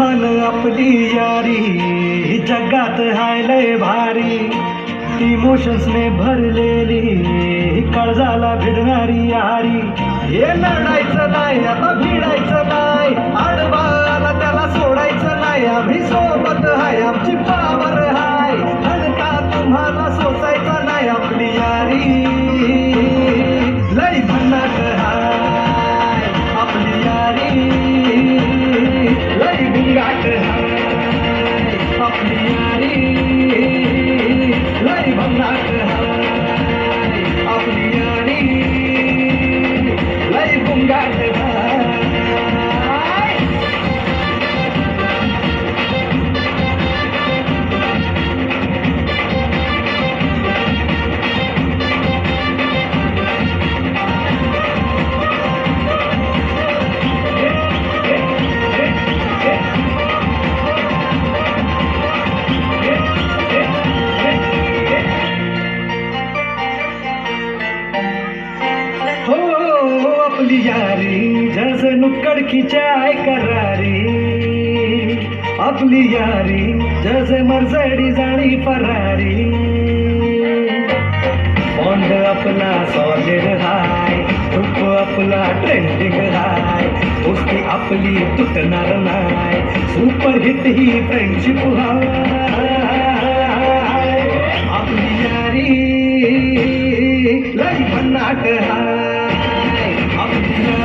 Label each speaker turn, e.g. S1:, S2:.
S1: म्हण आपली यारी जगात हायलय भारी. इमोशन्सने भरलेली कळजाला भिडणारी यारी. हे लढायचं नाही आता ठेवली यारी जणू कडकीच्या आय करारी. आपली यारी जसे मरजडी जाणी फरारी. बॉन्ड अपना सॉलिड हाय रूप आपला ट्रेंडिंग हाय दोस्ती आपली तुटणार नाय सुपर हिट ही फ्रेंडशिप हाय आपली यारी लई भन्नाट हाय. Yeah.